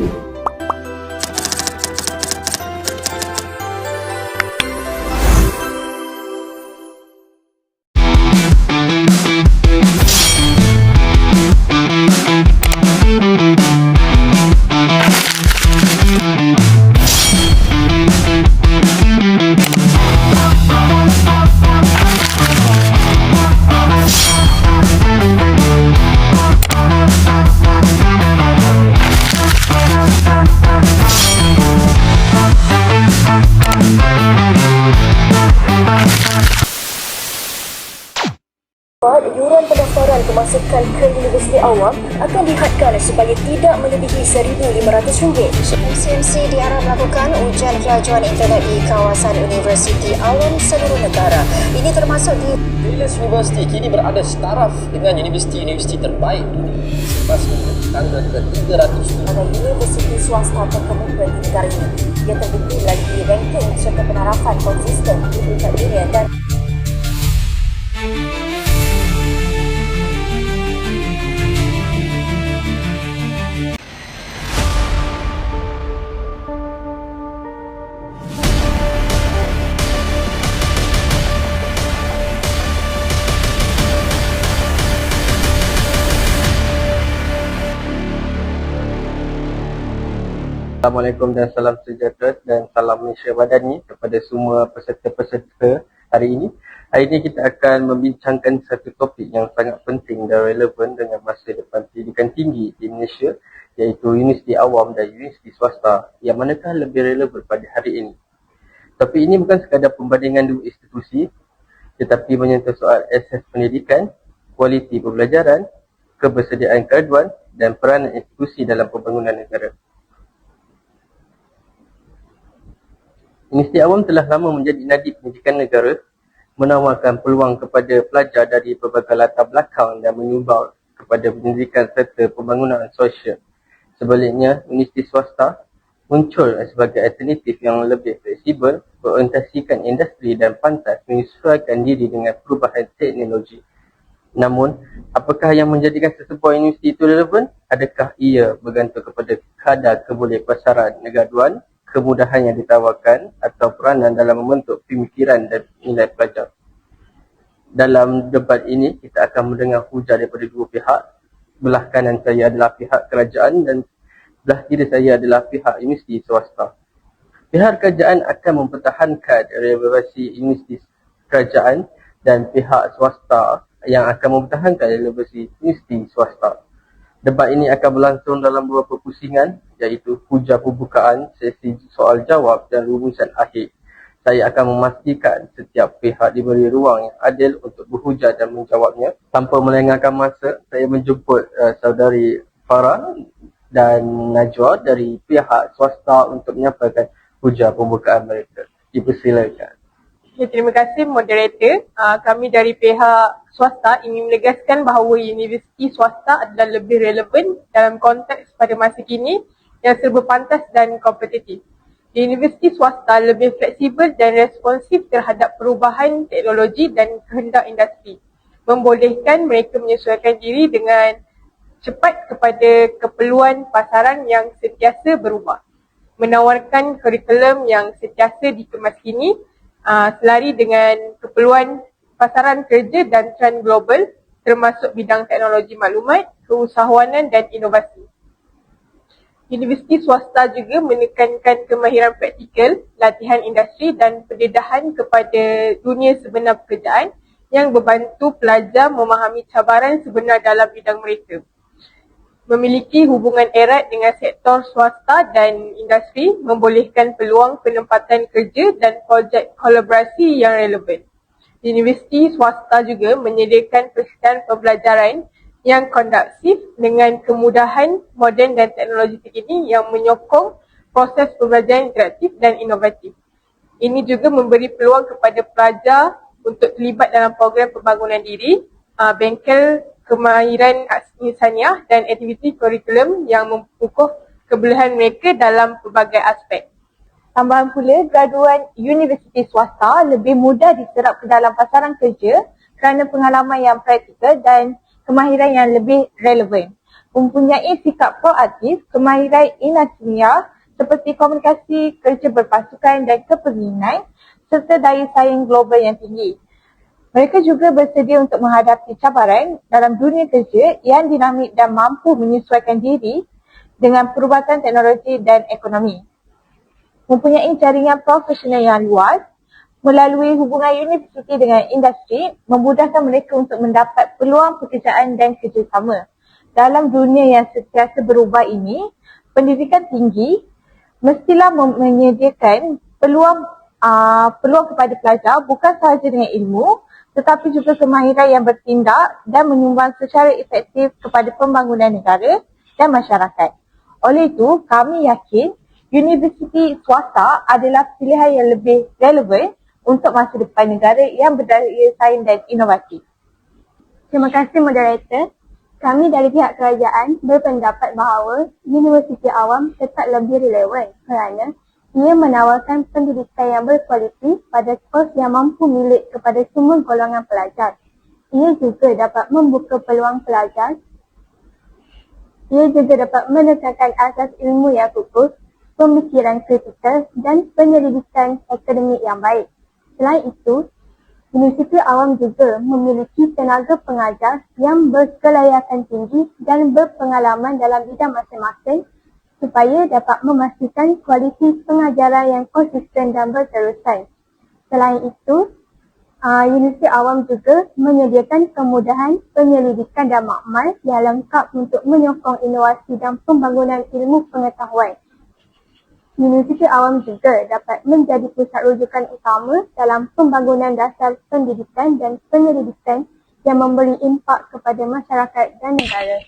you. RM1,500. SMC diharap melakukan ujian kelajuan internet di kawasan Universiti Awam seluruh negara. Ini termasuk di Wales University kini berada setaraf dengan universiti-universiti terbaik dunia selepas tangga ke-300 Pada universiti swasta terkemuka di negara ini, ia terbukti melalui ranking serta penarafan konsisten di peringkat dunia dan Assalamualaikum dan salam sejahtera dan salam Malaysia Badani kepada semua peserta-peserta hari ini. Hari ini kita akan membincangkan satu topik yang sangat penting dan relevan dengan masa depan pendidikan tinggi di Malaysia iaitu universiti awam dan universiti swasta yang manakah lebih relevan pada hari ini. Topik ini bukan sekadar pembandingan dua institusi tetapi menyentuh soal asas pendidikan, kualiti pembelajaran, kebersediaan graduan dan peranan institusi dalam pembangunan negara. Universiti Awam telah lama menjadi nadi pendidikan negara, menawarkan peluang kepada pelajar dari pelbagai latar belakang dan menyumbang kepada pendidikan serta pembangunan sosial. Sebaliknya, universiti swasta muncul sebagai alternatif yang lebih fleksibel, berorientasikan industri dan pantas menyesuaikan diri dengan perubahan teknologi. Namun, apakah yang menjadikan sesebuah universiti itu relevan? Adakah ia bergantung kepada kadar kebolehpasaran negaduan kemudahan yang ditawarkan atau peranan dalam membentuk pemikiran dan nilai pelajar. Dalam debat ini, kita akan mendengar hujah daripada dua pihak. Belah kanan saya adalah pihak kerajaan dan belah kiri saya adalah pihak universiti swasta. Pihak kerajaan akan mempertahankan relevasi universiti kerajaan dan pihak swasta yang akan mempertahankan relevasi universiti swasta. Debat ini akan berlangsung dalam beberapa pusingan iaitu hujah pembukaan, sesi soal jawab dan rumusan akhir. Saya akan memastikan setiap pihak diberi ruang yang adil untuk berhujah dan menjawabnya. Tanpa melengahkan masa, saya menjemput uh, saudari Farah dan Najwa dari pihak swasta untuk menyampaikan hujah pembukaan mereka. Dipersilakan. Okay, terima kasih moderator. Uh, kami dari pihak swasta ingin menegaskan bahawa universiti swasta adalah lebih relevan dalam konteks pada masa kini yang serba pantas dan kompetitif. Universiti swasta lebih fleksibel dan responsif terhadap perubahan teknologi dan kehendak industri. Membolehkan mereka menyesuaikan diri dengan cepat kepada keperluan pasaran yang sentiasa berubah. Menawarkan kurikulum yang sentiasa dikemas kini uh, selari dengan keperluan pasaran kerja dan trend global termasuk bidang teknologi maklumat, keusahawanan dan inovasi. Universiti swasta juga menekankan kemahiran praktikal, latihan industri dan pendedahan kepada dunia sebenar pekerjaan yang membantu pelajar memahami cabaran sebenar dalam bidang mereka. Memiliki hubungan erat dengan sektor swasta dan industri membolehkan peluang penempatan kerja dan projek kolaborasi yang relevan. Universiti swasta juga menyediakan persediaan pembelajaran yang kondusif dengan kemudahan moden dan teknologi terkini yang menyokong proses pembelajaran interaktif dan inovatif. Ini juga memberi peluang kepada pelajar untuk terlibat dalam program pembangunan diri, uh, bengkel kemahiran insaniah dan aktiviti kurikulum yang mempukuh kebolehan mereka dalam pelbagai aspek. Tambahan pula, graduan universiti swasta lebih mudah diserap ke dalam pasaran kerja kerana pengalaman yang praktikal dan kemahiran yang lebih relevan. mempunyai sikap proaktif, kemahiran inasimia seperti komunikasi, kerja berpasukan dan kepemimpinan serta daya saing global yang tinggi. Mereka juga bersedia untuk menghadapi cabaran dalam dunia kerja yang dinamik dan mampu menyesuaikan diri dengan perubatan teknologi dan ekonomi. Mempunyai jaringan profesional yang luas, melalui hubungan universiti dengan industri, memudahkan mereka untuk mendapat peluang pekerjaan dan kerjasama. Dalam dunia yang sentiasa berubah ini, pendidikan tinggi mestilah menyediakan peluang uh, peluang kepada pelajar bukan sahaja dengan ilmu tetapi juga kemahiran yang bertindak dan menyumbang secara efektif kepada pembangunan negara dan masyarakat. Oleh itu, kami yakin universiti swasta adalah pilihan yang lebih relevan untuk masa depan negara yang berdaya saing dan inovatif. Terima kasih moderator. Kami dari pihak kerajaan berpendapat bahawa universiti awam tetap lebih relevan kerana ia menawarkan pendidikan yang berkualiti pada kos yang mampu milik kepada semua golongan pelajar. Ia juga dapat membuka peluang pelajar. Ia juga dapat menekankan asas ilmu yang kukuh, pemikiran kritikal dan penyelidikan akademik yang baik. Selain itu, Universiti Awam juga memiliki tenaga pengajar yang berkelayakan tinggi dan berpengalaman dalam bidang masing-masing supaya dapat memastikan kualiti pengajaran yang konsisten dan berterusan. Selain itu, uh, Universiti Awam juga menyediakan kemudahan penyelidikan dan makmal yang lengkap untuk menyokong inovasi dan pembangunan ilmu pengetahuan. Universiti Awam juga dapat menjadi pusat rujukan utama dalam pembangunan dasar pendidikan dan penyelidikan yang memberi impak kepada masyarakat dan negara.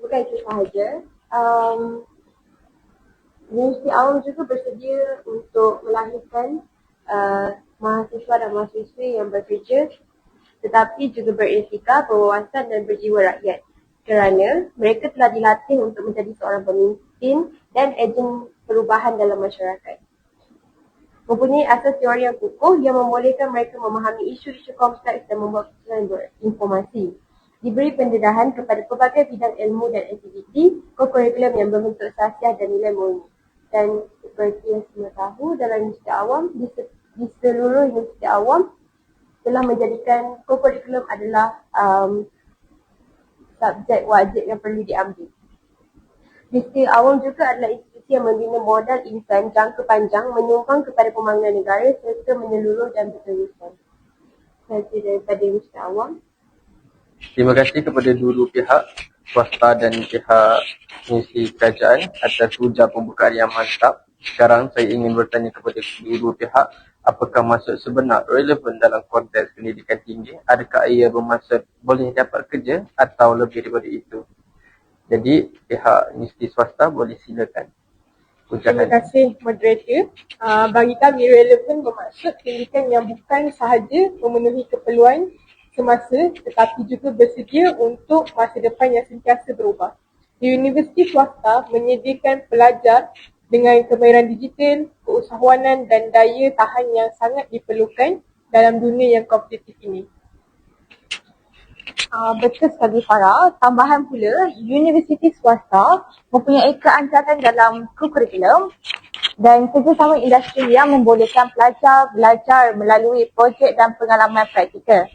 Bukan itu sahaja, um, Universiti Awam juga bersedia untuk melahirkan uh, mahasiswa dan mahasiswi yang bekerja tetapi juga beretika, berwawasan dan berjiwa rakyat kerana mereka telah dilatih untuk menjadi seorang pemimpin dan ejen perubahan dalam masyarakat. Mempunyai asas teori yang kukuh yang membolehkan mereka memahami isu-isu kompleks dan membuat keputusan berinformasi. Diberi pendedahan kepada pelbagai bidang ilmu dan aktiviti, kurikulum yang berbentuk sasiah dan nilai murni. Dan seperti yang semua tahu, dalam Universiti Awam, di, se- di seluruh Universiti Awam telah menjadikan kurikulum adalah um, subjek wajib yang perlu diambil. Universiti Awam juga adalah institusi yang membina modal insan jangka panjang menyumbang kepada pembangunan negara serta menyeluruh dan berterusan. Saja daripada Universiti Awam. Terima kasih kepada dua-dua pihak, swasta dan pihak institusi kerajaan atas ujar pembukaan yang mantap. Sekarang saya ingin bertanya kepada dua-dua pihak, apakah maksud sebenar relevan dalam konteks pendidikan tinggi? Adakah ia bermaksud boleh dapat kerja atau lebih daripada itu? Jadi pihak universiti swasta boleh silakan. Terima Ucapan. kasih moderator. Uh, bagi kami relevan bermaksud pendidikan yang bukan sahaja memenuhi keperluan semasa tetapi juga bersedia untuk masa depan yang sentiasa berubah. Universiti swasta menyediakan pelajar dengan kemahiran digital, keusahawanan dan daya tahan yang sangat diperlukan dalam dunia yang kompetitif ini. Uh, betul sekali Farah. Tambahan pula, universiti swasta mempunyai keancaran dalam kurikulum dan kerjasama industri yang membolehkan pelajar belajar melalui projek dan pengalaman praktikal.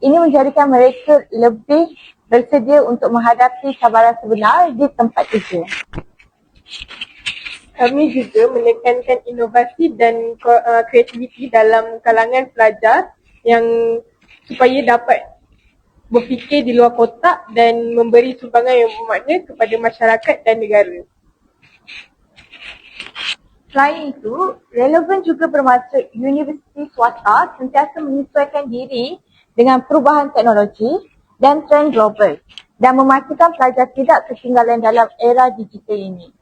Ini menjadikan mereka lebih bersedia untuk menghadapi cabaran sebenar di tempat kerja. Kami juga menekankan inovasi dan uh, kreativiti dalam kalangan pelajar yang supaya dapat berfikir di luar kotak dan memberi sumbangan yang bermakna kepada masyarakat dan negara. Selain itu, relevan juga bermaksud universiti swasta sentiasa menyesuaikan diri dengan perubahan teknologi dan trend global dan memastikan pelajar tidak ketinggalan dalam era digital ini.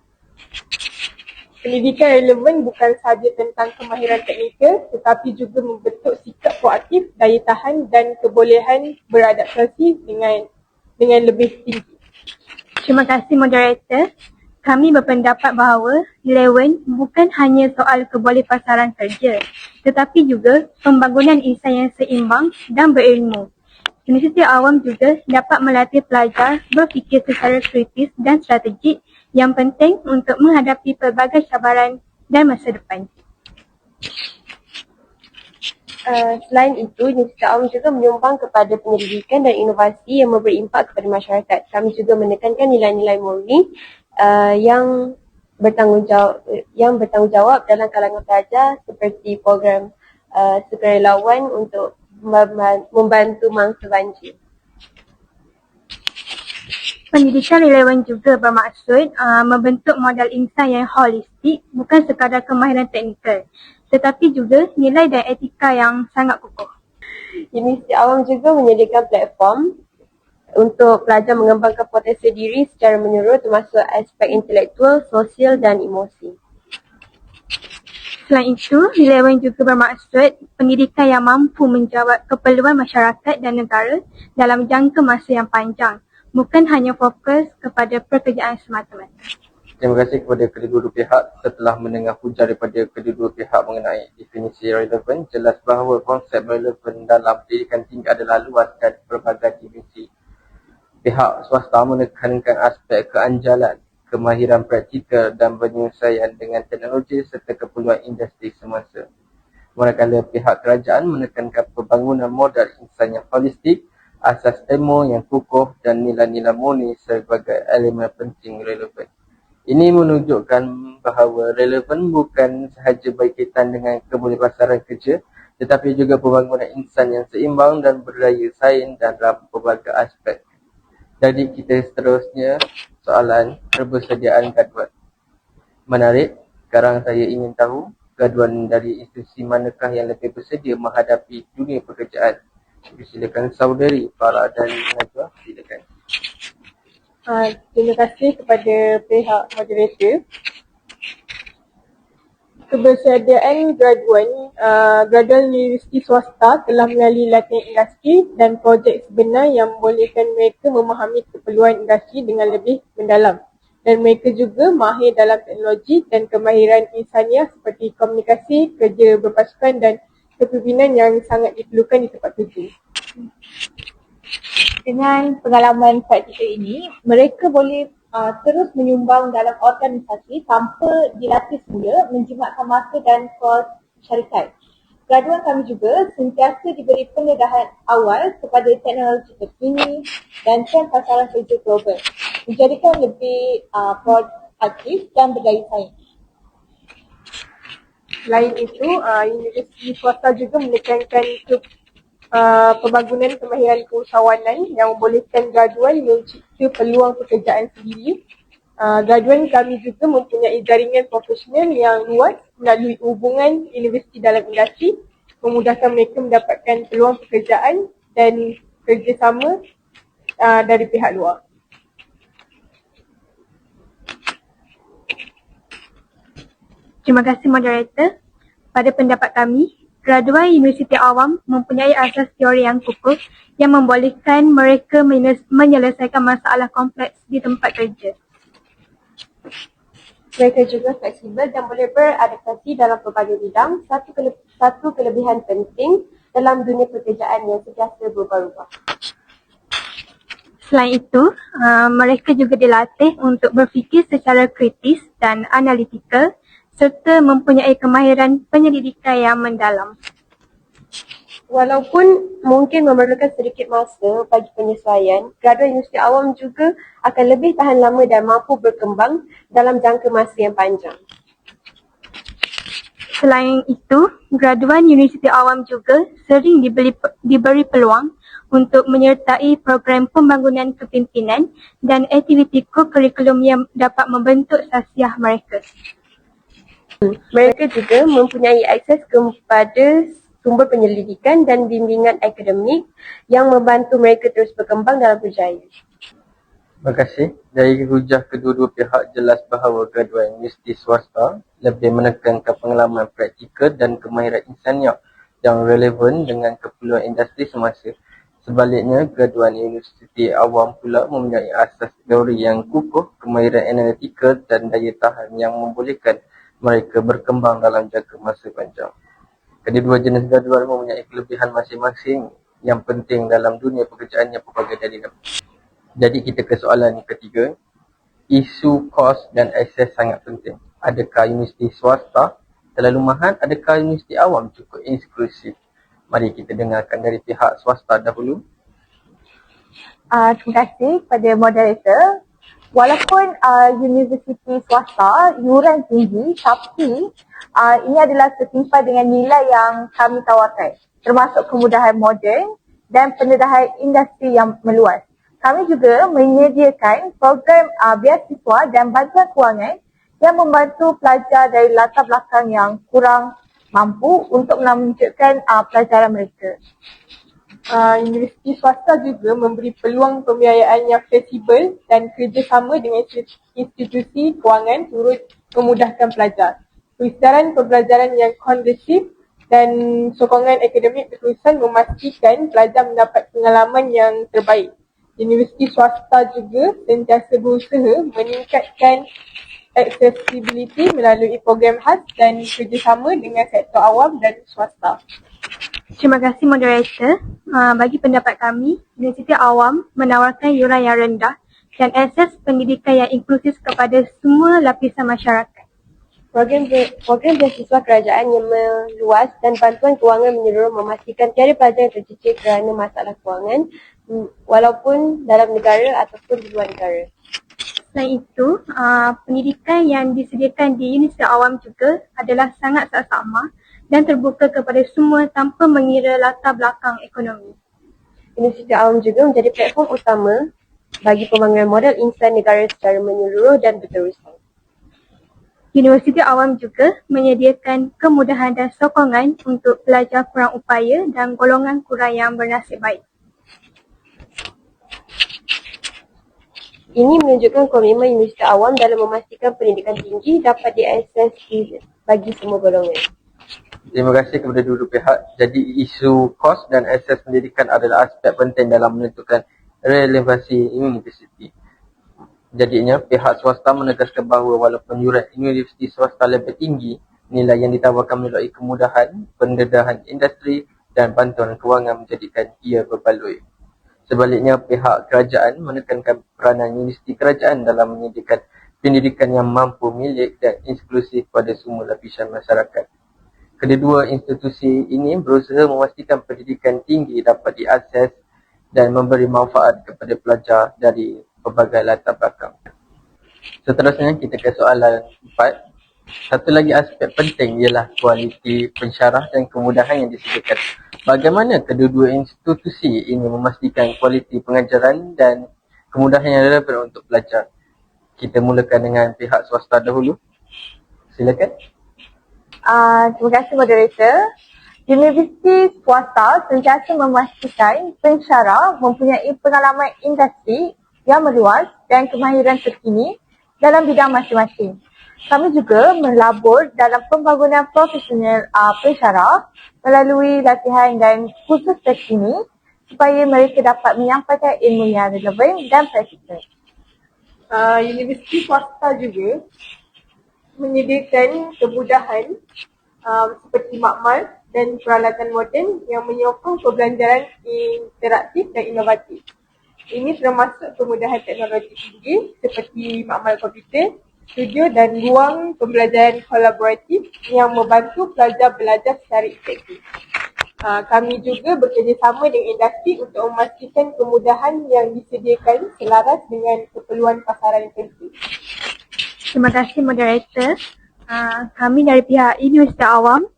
Pendidikan relevan bukan sahaja tentang kemahiran teknikal tetapi juga membentuk sikap proaktif, daya tahan dan kebolehan beradaptasi dengan dengan lebih tinggi. Terima kasih moderator. Kami berpendapat bahawa relevan bukan hanya soal kebolehpasaran kerja tetapi juga pembangunan insan yang seimbang dan berilmu. Universiti awam juga dapat melatih pelajar berfikir secara kritis dan strategik yang penting untuk menghadapi pelbagai cabaran dan masa depan. Uh, selain itu, Universiti Awam juga menyumbang kepada penyelidikan dan inovasi yang memberi impak kepada masyarakat. Kami juga menekankan nilai-nilai murni uh, yang bertanggungjawab yang bertanggungjawab dalam kalangan pelajar seperti program uh, sukarelawan untuk membantu mangsa banjir. Pendidikan relevan juga bermaksud uh, membentuk modal insan yang holistik bukan sekadar kemahiran teknikal tetapi juga nilai dan etika yang sangat kukuh. Universiti Awam juga menyediakan platform untuk pelajar mengembangkan potensi diri secara menyeluruh termasuk aspek intelektual, sosial dan emosi. Selain itu, relevan juga bermaksud pendidikan yang mampu menjawab keperluan masyarakat dan negara dalam jangka masa yang panjang, bukan hanya fokus kepada pekerjaan semata-mata. Terima kasih kepada kedua-dua pihak setelah mendengar hujah daripada kedua-dua pihak mengenai definisi relevan. Jelas bahawa konsep relevan dalam pendidikan tinggi adalah luas dan berbagai dimensi. Pihak swasta menekankan aspek keanjalan, kemahiran praktikal dan penyelesaian dengan teknologi serta keperluan industri semasa. Manakala pihak kerajaan menekankan pembangunan modal insan yang holistik, asas ilmu yang kukuh dan nilai-nilai murni sebagai elemen penting relevan. Ini menunjukkan bahawa relevan bukan sahaja berkaitan dengan kebolehpasaran kerja tetapi juga pembangunan insan yang seimbang dan berdaya saing dalam pelbagai aspek. Jadi kita seterusnya soalan kebersediaan gaduan. Menarik, sekarang saya ingin tahu gaduan dari institusi manakah yang lebih bersedia menghadapi dunia pekerjaan. Silakan saudari Farah dan Najwa, silakan. Uh, terima kasih kepada pihak moderator. Kebersediaan graduan, uh, graduan universiti swasta telah melalui latihan industri dan projek sebenar yang membolehkan mereka memahami keperluan industri dengan lebih mendalam. Dan mereka juga mahir dalam teknologi dan kemahiran insaniah seperti komunikasi, kerja berpasukan dan kepimpinan yang sangat diperlukan di tempat kerja dengan pengalaman praktikal ini, mereka boleh uh, terus menyumbang dalam organisasi tanpa dilatih semula menjimatkan masa dan kos syarikat. Graduan kami juga sentiasa diberi pendedahan awal kepada teknologi terkini dan trend pasaran kerja global menjadikan lebih uh, proaktif dan berdaya saing. Selain itu, uh, universiti swasta juga menekankan uh, pembangunan kemahiran keusahawanan yang membolehkan graduan mencipta peluang pekerjaan sendiri. Uh, graduan kami juga mempunyai jaringan profesional yang luas melalui hubungan universiti dalam industri memudahkan mereka mendapatkan peluang pekerjaan dan kerjasama uh, dari pihak luar. Terima kasih moderator. Pada pendapat kami, graduan Universiti Awam mempunyai asas teori yang kukuh yang membolehkan mereka menyelesaikan masalah kompleks di tempat kerja. Mereka juga fleksibel dan boleh beradaptasi dalam pelbagai bidang. Satu, kele- satu kelebihan penting dalam dunia pekerjaan yang sentiasa berubah-ubah. Selain itu, uh, mereka juga dilatih untuk berfikir secara kritis dan analitikal serta mempunyai kemahiran penyelidikan yang mendalam. Walaupun mungkin memerlukan sedikit masa bagi penyesuaian, graduan universiti awam juga akan lebih tahan lama dan mampu berkembang dalam jangka masa yang panjang. Selain itu, graduan universiti awam juga sering diberi, diberi peluang untuk menyertai program pembangunan kepimpinan dan aktiviti kurikulum yang dapat membentuk sasiah mereka. Mereka juga mempunyai akses kepada sumber penyelidikan dan bimbingan akademik yang membantu mereka terus berkembang dalam berjaya. Terima kasih. Dari hujah kedua-dua pihak jelas bahawa graduan universiti swasta lebih menekankan pengalaman praktikal dan kemahiran insaniah yang relevan dengan keperluan industri semasa. Sebaliknya, graduan universiti awam pula mempunyai asas teori yang kukuh, kemahiran analitikal dan daya tahan yang membolehkan mereka berkembang dalam jangka masa panjang. Kedua-dua jenis graduan mempunyai kelebihan masing-masing yang penting dalam dunia pekerjaan yang pelbagai dari Jadi kita ke soalan yang ketiga. Isu kos dan akses sangat penting. Adakah universiti swasta terlalu mahal? Adakah universiti awam cukup eksklusif? Mari kita dengarkan dari pihak swasta dahulu. Uh, terima kasih kepada moderator. Walaupun uh, universiti swasta yuran tinggi tapi uh, ini adalah setimpal dengan nilai yang kami tawarkan termasuk kemudahan moden dan pendedahan industri yang meluas. Kami juga menyediakan program uh, beasiswa dan bantuan kewangan yang membantu pelajar dari latar belakang yang kurang mampu untuk melanjutkan uh, pelajaran mereka uh, universiti swasta juga memberi peluang pembiayaan yang fleksibel dan kerjasama dengan institusi kewangan turut memudahkan pelajar. Perisidaran pembelajaran yang kondusif dan sokongan akademik berterusan memastikan pelajar mendapat pengalaman yang terbaik. Universiti swasta juga sentiasa berusaha meningkatkan accessibility melalui program khas dan kerjasama dengan sektor awam dan swasta. Terima kasih moderator. Uh, bagi pendapat kami, Universiti Awam menawarkan yuran yang rendah dan akses pendidikan yang inklusif kepada semua lapisan masyarakat. Program program beasiswa kerajaan yang meluas dan bantuan kewangan menyeluruh memastikan tiada pelajar yang tercicir kerana masalah kewangan walaupun dalam negara ataupun di luar negara. Selain itu, uh, pendidikan yang disediakan di Universiti Awam juga adalah sangat saksama dan terbuka kepada semua tanpa mengira latar belakang ekonomi. Universiti Awam juga menjadi platform utama bagi pembangunan model insan negara secara menyeluruh dan berterusan. Universiti Awam juga menyediakan kemudahan dan sokongan untuk pelajar kurang upaya dan golongan kurang yang bernasib baik. Ini menunjukkan komitmen Universiti Awam dalam memastikan pendidikan tinggi dapat diakses bagi semua golongan. Terima kasih kepada dua pihak. Jadi isu kos dan akses pendidikan adalah aspek penting dalam menentukan relevansi universiti. Jadinya pihak swasta menegaskan bahawa walaupun yuran universiti swasta lebih tinggi, nilai yang ditawarkan melalui kemudahan, pendedahan industri dan bantuan kewangan menjadikan ia berbaloi. Sebaliknya pihak kerajaan menekankan peranan universiti kerajaan dalam menyediakan pendidikan yang mampu milik dan inklusif pada semua lapisan masyarakat. Kedua institusi ini berusaha memastikan pendidikan tinggi dapat diakses dan memberi manfaat kepada pelajar dari pelbagai latar belakang. Seterusnya kita ke soalan empat. Satu lagi aspek penting ialah kualiti pensyarah dan kemudahan yang disediakan. Bagaimana kedua-dua institusi ini memastikan kualiti pengajaran dan kemudahan yang relevan untuk pelajar? Kita mulakan dengan pihak swasta dahulu. Silakan. Uh, terima kasih moderator. Universiti swasta sentiasa memastikan pensyarah mempunyai pengalaman industri yang meluas dan kemahiran terkini dalam bidang masing-masing. Kami juga melabur dalam pembangunan profesional uh, pensyarah melalui latihan dan kursus terkini supaya mereka dapat menyampaikan ilmu yang relevan dan praktikal. Uh, universiti swasta juga menyediakan kemudahan um, seperti makmal dan peralatan moden yang menyokong pembelajaran interaktif dan inovatif. Ini termasuk kemudahan teknologi tinggi seperti makmal komputer, studio dan ruang pembelajaran kolaboratif yang membantu pelajar belajar secara efektif. Uh, kami juga bekerjasama dengan industri untuk memastikan kemudahan yang disediakan selaras dengan keperluan pasaran tertentu. Terima kasih moderator. Uh, kami dari pihak Universiti Awam.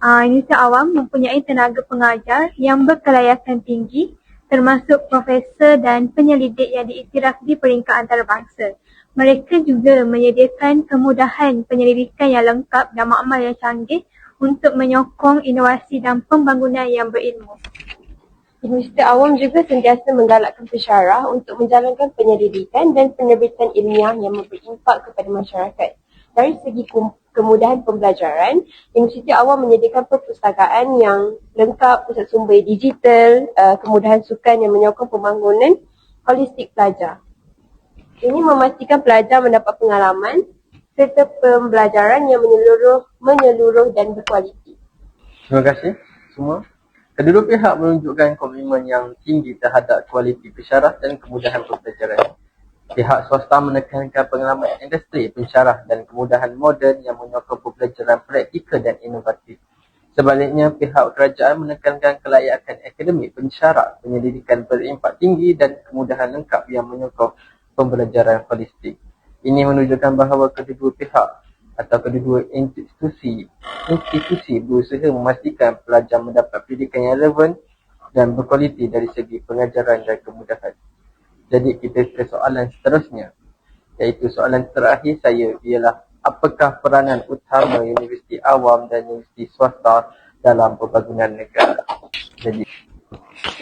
Uh, Universiti Awam mempunyai tenaga pengajar yang berkelayakan tinggi termasuk profesor dan penyelidik yang diiktiraf di peringkat antarabangsa. Mereka juga menyediakan kemudahan penyelidikan yang lengkap dan makmal yang canggih untuk menyokong inovasi dan pembangunan yang berilmu. Universiti Awam juga sentiasa menggalakkan pensyarah untuk menjalankan penyelidikan dan penerbitan ilmiah yang memberi impak kepada masyarakat. Dari segi kemudahan pembelajaran, Universiti Awam menyediakan perpustakaan yang lengkap, pusat sumber digital, uh, kemudahan sukan yang menyokong pembangunan holistik pelajar. Ini memastikan pelajar mendapat pengalaman serta pembelajaran yang menyeluruh, menyeluruh dan berkualiti. Terima kasih semua. Kedua pihak menunjukkan komitmen yang tinggi terhadap kualiti pensyarah dan kemudahan pembelajaran. Pihak swasta menekankan pengalaman industri pensyarah dan kemudahan moden yang menyokong pembelajaran praktikal dan inovatif. Sebaliknya, pihak kerajaan menekankan kelayakan akademik pensyarah, penyelidikan berimpak tinggi dan kemudahan lengkap yang menyokong pembelajaran holistik. Ini menunjukkan bahawa kedua pihak atau kedua institusi institusi berusaha memastikan pelajar mendapat pendidikan yang relevan dan berkualiti dari segi pengajaran dan kemudahan. Jadi kita ke soalan seterusnya iaitu soalan terakhir saya ialah apakah peranan utama universiti awam dan universiti swasta dalam pembangunan negara. Jadi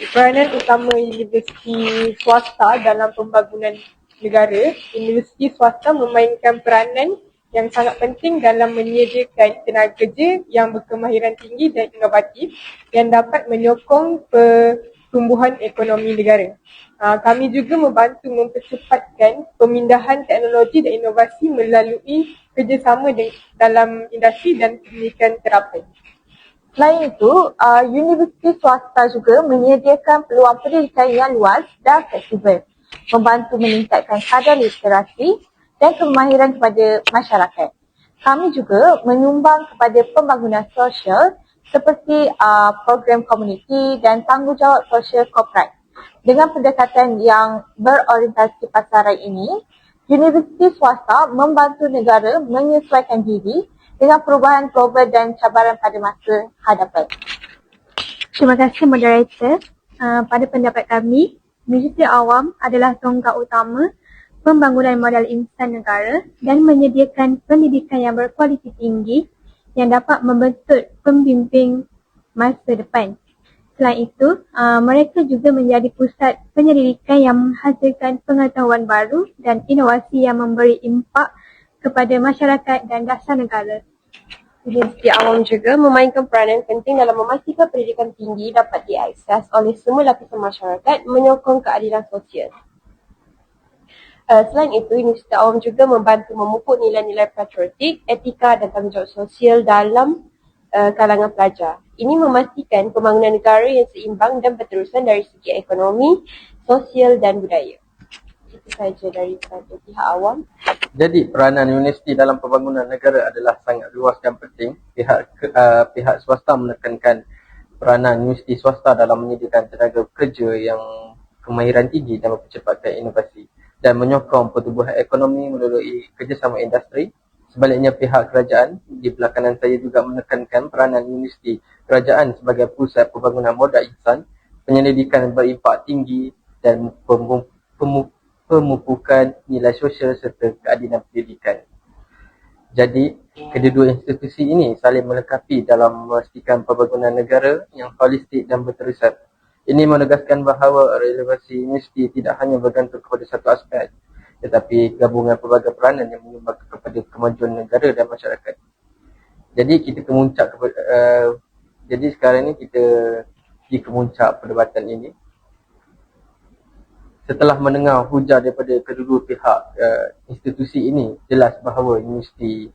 Peranan utama universiti swasta dalam pembangunan negara, universiti swasta memainkan peranan yang sangat penting dalam menyediakan tenaga kerja yang berkemahiran tinggi dan inovatif yang dapat menyokong pertumbuhan ekonomi negara. Uh, kami juga membantu mempercepatkan pemindahan teknologi dan inovasi melalui kerjasama dalam industri dan pendidikan terapan. Selain itu, uh, universiti swasta juga menyediakan peluang pendidikan yang luas dan fleksibel, membantu meningkatkan kadar literasi dan kemahiran kepada masyarakat. Kami juga menyumbang kepada pembangunan sosial seperti uh, program komuniti dan tanggungjawab sosial korporat. Dengan pendekatan yang berorientasi pasaran ini, universiti swasta membantu negara menyesuaikan diri dengan perubahan global dan cabaran pada masa hadapan. Terima kasih moderator. Uh, pada pendapat kami, Universiti Awam adalah tonggak utama pembangunan modal insan negara dan menyediakan pendidikan yang berkualiti tinggi yang dapat membentuk pembimbing masa depan. Selain itu, uh, mereka juga menjadi pusat penyelidikan yang menghasilkan pengetahuan baru dan inovasi yang memberi impak kepada masyarakat dan dasar negara. Universiti Awam juga memainkan peranan penting dalam memastikan pendidikan tinggi dapat diakses oleh semua lapisan masyarakat menyokong keadilan sosial. Uh, selain itu, Universiti Awam juga membantu memupuk nilai-nilai patriotik, etika dan tanggungjawab sosial dalam uh, kalangan pelajar. Ini memastikan pembangunan negara yang seimbang dan berterusan dari segi ekonomi, sosial dan budaya. Itu sahaja daripada pihak awam. Jadi peranan universiti dalam pembangunan negara adalah sangat luas dan penting. Pihak uh, pihak swasta menekankan peranan universiti swasta dalam menyediakan tenaga kerja yang kemahiran tinggi dan mempercepatkan inovasi dan menyokong pertumbuhan ekonomi melalui kerjasama industri. Sebaliknya pihak kerajaan di belakangan saya juga menekankan peranan universiti kerajaan sebagai pusat pembangunan modal insan, penyelidikan berimpak tinggi dan pemu- pemu- pemupukan nilai sosial serta keadilan pendidikan. Jadi, kedua institusi ini saling melengkapi dalam memastikan pembangunan negara yang holistik dan berterusan ini menegaskan bahawa relevansi universiti tidak hanya bergantung kepada satu aspek tetapi gabungan pelbagai peranan yang menyumbang kepada kemajuan negara dan masyarakat. Jadi kita kemuncak kepada, uh, jadi sekarang ni kita di kemuncak perdebatan ini. Setelah mendengar hujah daripada kedua pihak uh, institusi ini, jelas bahawa universiti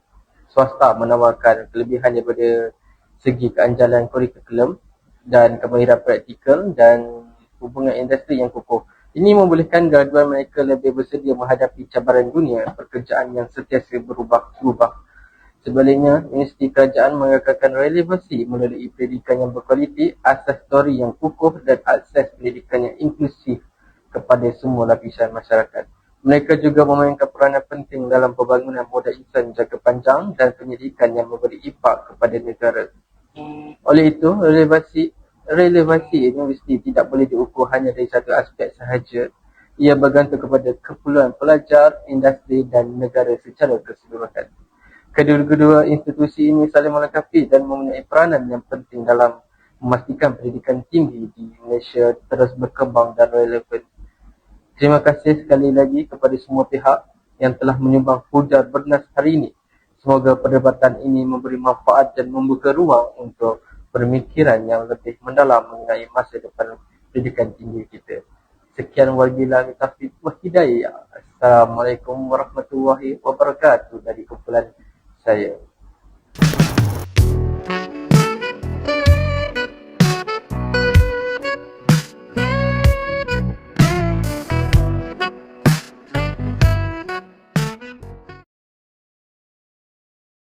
swasta menawarkan kelebihan daripada segi keanjalan kurikulum dan kemahiran praktikal dan hubungan industri yang kukuh. Ini membolehkan graduan mereka lebih bersedia menghadapi cabaran dunia pekerjaan yang sentiasa berubah-ubah. Sebaliknya, universiti kerajaan mengekalkan relevansi melalui pendidikan yang berkualiti, asas teori yang kukuh dan akses pendidikan yang inklusif kepada semua lapisan masyarakat. Mereka juga memainkan peranan penting dalam pembangunan modal insan jangka panjang dan pendidikan yang memberi impak kepada negara. Oleh itu, relevansi relevansi universiti tidak boleh diukur hanya dari satu aspek sahaja. Ia bergantung kepada keperluan pelajar, industri dan negara secara keseluruhan. Kedua-kedua institusi ini saling melengkapi dan mempunyai peranan yang penting dalam memastikan pendidikan tinggi di Malaysia terus berkembang dan relevan. Terima kasih sekali lagi kepada semua pihak yang telah menyumbang hujar bernas hari ini. Semoga perdebatan ini memberi manfaat dan membuka ruang untuk pemikiran yang lebih mendalam mengenai masa depan pendidikan tinggi kita. Sekian wabillahi taufiq wa hidayah. Assalamualaikum warahmatullahi wabarakatuh dari kumpulan saya.